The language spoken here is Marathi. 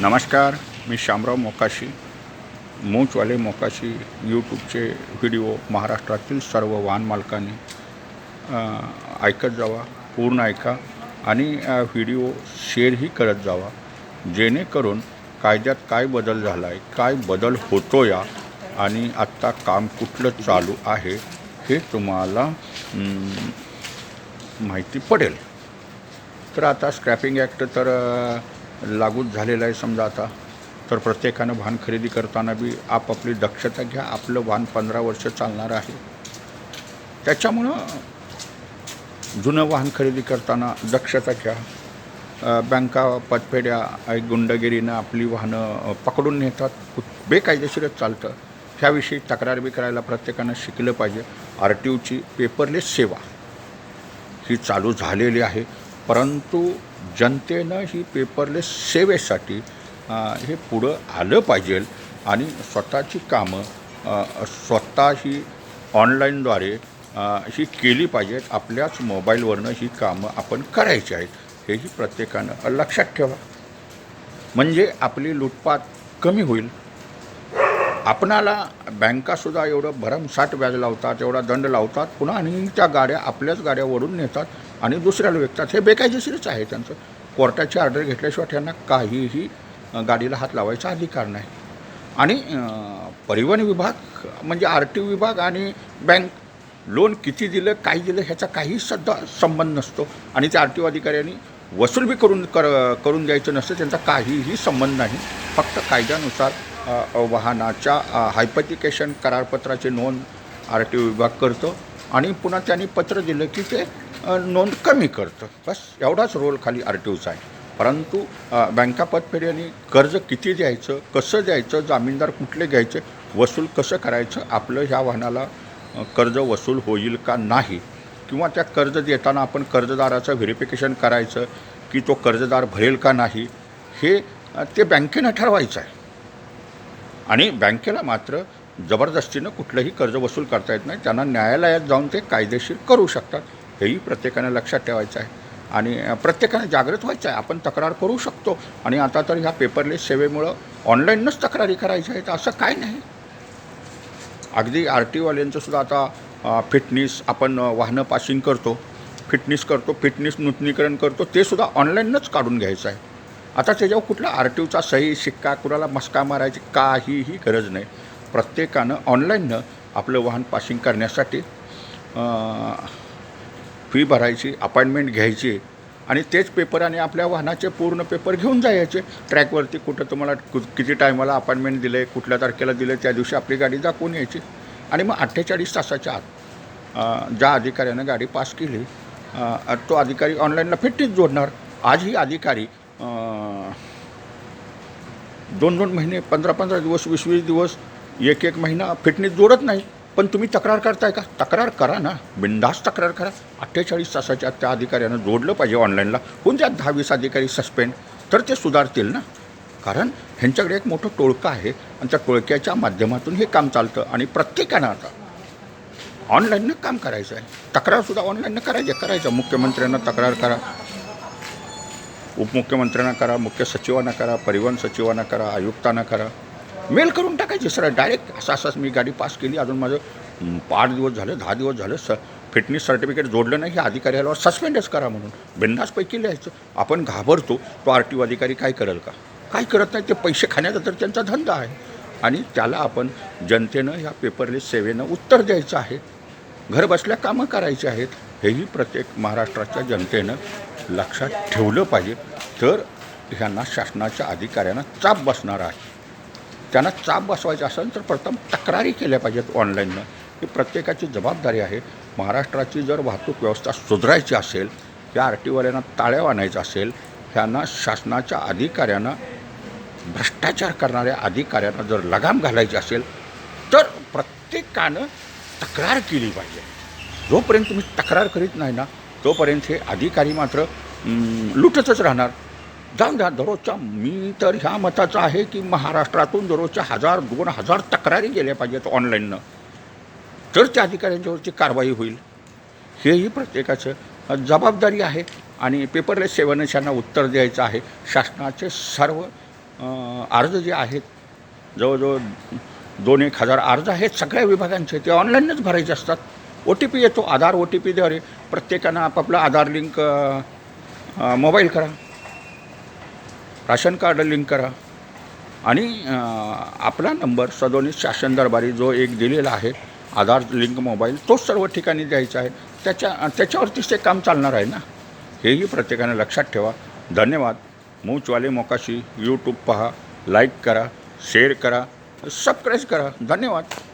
नमस्कार मी शामराव मोकाशी. मूचवाले मोकाशी यूट्यूबचे व्हिडिओ महाराष्ट्रातील सर्व वाहन मालकांनी ऐकत जावा पूर्ण ऐका आणि व्हिडिओ शेअरही करत जावा. जेणेकरून कायद्यात काय बदल झाला आहे काय बदल होतो या आणि आत्ता काम कुठलं चालू आहे हे तुम्हाला माहिती पडेल. तर आता स्क्रॅपिंग ॲक्ट तर लागूच झालेलं आहे समजा आता. तर प्रत्येकानं वाहन खरेदी करताना बी आपापली दक्षता घ्या. आपलं वाहन पंधरा वर्ष चालणार आहे. त्याच्यामुळं जुनं वाहन खरेदी करताना दक्षता घ्या. बँका पतपेढ्या गुंडगिरीनं आपली वाहनं पकडून नेतात. बेकायदेशीरच चालतं. ह्याविषयी तक्रार बी करायला प्रत्येकानं शिकलं पाहिजे. आर टी ओची पेपरलेस सेवा ही चालू झालेली आहे. परंतु जनतेनं ही पेपरलेस सेवेसाठी हे पुढं आलं पाहिजे आणि स्वतःची कामं स्वतः ही ऑनलाईनद्वारे ही केली पाहिजेत. आपल्याच मोबाईलवरनं ही कामं आपण करायची आहेत हेही प्रत्येकानं लक्षात ठेवा. म्हणजे आपली लुटपात कमी होईल. आपणाला बँकासुद्धा एवढं भरमसाठ व्याज लावतात एवढा दंड लावतात पुन्हा आणि त्या गाड्या आपल्याच गाड्यावरून नेतात. आणि दुसऱ्याला विकतात हे बेकायदेशीरच आहे त्यांचं. कोर्टाची ऑर्डर घेतल्याशिवाय त्यांना काहीही गाडीला हात लावायचा अधिकार नाही. आणि परिवहन विभाग म्हणजे आर टी विभाग आणि बँक लोन किती दिलं काय दिलं ह्याचा काही सध्या संबंध नसतो. आणि त्या आर टी ओ अधिकाऱ्यांनी वसूल बी करून कर करून द्यायचं नसतं त्यांचा काहीही संबंध नाही. फक्त कायद्यानुसार वाहनाच्या हायपथिकेशन करारपत्राची नोंद आर टी ओ विभाग करतो. आणि पुन्हा त्यांनी पत्र दिलं की ते नोंद कमी करतं. बस एवढाच रोल खाली आर टी ओचा आहे. परंतु बँका पतफेड्याने कर्ज किती द्यायचं कसं द्यायचं जामीनदार कुठले घ्यायचे वसूल कसं करायचं आपलं ह्या वाहनाला कर्ज वसूल होईल का नाही किंवा त्या कर्ज देताना आपण कर्जदाराचं व्हेरिफिकेशन करायचं की तो कर्जदार भरेल का नाही हे ते बँकेनं ठरवायचं आहे. आणि बँकेला मात्र जबरदस्तीनं कुठलंही कर्ज वसूल करता येत नाही. त्यांना न्यायालयात जाऊन ते कायदेशीर करू शकतात. हेही प्रत्येकानं लक्षात ठेवायचं आहे. आणि प्रत्येकानं जागृत व्हायचं आहे. आपण तक्रार करू शकतो. आणि आता तर ह्या पेपरलेस सेवेमुळं ऑनलाईनच तक्रारी करायच्या आहेत. असं काय नाही. अगदी आर टीवाल्यांचं सुद्धा आता फिटनेस आपण वाहनं पासिंग करतो. फिटनेस करतो फिटनेस नूतनीकरण करतो. ते सुद्धा ऑनलाईनच काढून घ्यायचं आहे. आता त्याच्यावर कुठला आर टी ओचा सही शिक्का कुणाला मस्का मारायची काहीही गरज नाही. प्रत्येकानं ऑनलाईननं आपलं वाहन पासिंग करण्यासाठी फी भरायची अपॉइंटमेंट घ्यायची आणि तेच पेपर आणि आपल्या वाहनाचे पूर्ण पेपर घेऊन जायचे. ट्रॅकवरती कुठं तुम्हाला कु किती टायमाला अपॉइंटमेंट दिले कुठल्या तारखेला दिले त्या दिवशी आपली गाडी दाखवून यायची. आणि मग अठ्ठेचाळीस तासाच्या आत ज्या अधिकाऱ्यानं गाडी पास केली तो अधिकारी ऑनलाईनला फिट्टीच जोडणार. आज ही अधिकारी दोन दोन महिने पंधरा पंधरा दिवस वीस वीस दिवस एक एक महिना फिटनेस जोडत नाही. पण तुम्ही तक्रार करताय का? तक्रार करा ना. बिंदास तक्रार करा. अठ्ठेचाळीस तासाच्या त्या अधिकाऱ्यानं जोडलं पाहिजे ऑनलाईनला. होऊन द्या दहा वीस अधिकारी सस्पेंड? तर ते सुधारतील ना. कारण ह्यांच्याकडे एक मोठं टोळकं आहे आणि त्या टोळक्याच्या माध्यमातून हे काम चालतं आणि प्रत्येकानं आता ऑनलाईननं काम करायचं आहे. तक्रारसुद्धा ऑनलाईननं करायचं करायचं. मुख्यमंत्र्यांना तक्रार करा. उपमुख्यमंत्र्यांना करा. मुख्य सचिवांना करा. परिवहन सचिवांना करा. आयुक्तांना करा. मेल करून टाकायची सर. डायरेक्ट असं असंच मी गाडी पास केली. अजून माझं पाच दिवस झालं दहा दिवस झालं स फिटनेस सर्टिफिकेट जोडलं नाही. हे अधिकाऱ्याला सस्पेंडच करा म्हणून. बिंदासपैकी लिहायचं. आपण घाबरतो. तो आर टी ओ अधिकारी काय करेल का? काय करत नाही. ते पैसे खाण्याचा तर त्यांचा धंदा आहे. आणि त्याला आपण जनतेनं ह्या पेपरलेस सेवेनं उत्तर द्यायचं आहे. घरबसल्या कामं करायची आहेत. हेही प्रत्येक महाराष्ट्राच्या जनतेनं लक्षात ठेवलं पाहिजे. तर ह्यांना शासनाच्या अधिकाऱ्यांना चाप बसणार आहे. त्यांना चाप बसवायचं असेल तर प्रथम तक्रारी केल्या पाहिजेत ऑनलाईननं ही प्रत्येकाची जबाबदारी आहे. महाराष्ट्राची जर वाहतूक व्यवस्था सुधारायची असेल या आर टी ओवाल्यांना ताळ्या आणायचं असेल ह्यांना शासनाच्या अधिकाऱ्यांना भ्रष्टाचार करणाऱ्या अधिकाऱ्यांना जर लगाम घालायची असेल तर प्रत्येकानं तक्रार केली पाहिजे. जोपर्यंत तुम्ही तक्रार करीत नाही ना तोपर्यंत हे अधिकारी मात्र लुटतच राहणार. जाऊन द्या दररोजच्या मी तर ह्या मताचा आहे की महाराष्ट्रातून दररोजच्या हजार दोन हजार तक्रारी गेल्या पाहिजेत ऑनलाईननं तर त्या अधिकाऱ्यांच्यावरची कारवाई होईल. हेही प्रत्येकाचं जबाबदारी आहे आणि पेपरलेस सेवेनं त्यांना उत्तर द्यायचं आहे. शासनाचे सर्व अर्ज जे आहेत जवळजवळ दोन एक हजार अर्ज आहेत सगळ्या विभागांचे ते ऑनलाईनच भरायचे असतात. ओ टी पी येतो आधार ओ टी पीद्वारे प्रत्येकानं आपापलं आधार लिंक मोबाईल करा. राशन कार्ड लिंक करा. आणि आपला नंबर सदोनीस शासन दरबारी जो एक दिलेला आहे आधार लिंक मोबाईल तोच सर्व ठिकाणी द्यायचा आहे. त्याच्या त्याच्यावरतीच ते काम चालणार आहे ना? हेही प्रत्येकाने लक्षात ठेवा. धन्यवाद. मूचवाले मोकाशी यूट्यूब पहा लाईक करा शेअर करा सबस्क्राईब करा. धन्यवाद.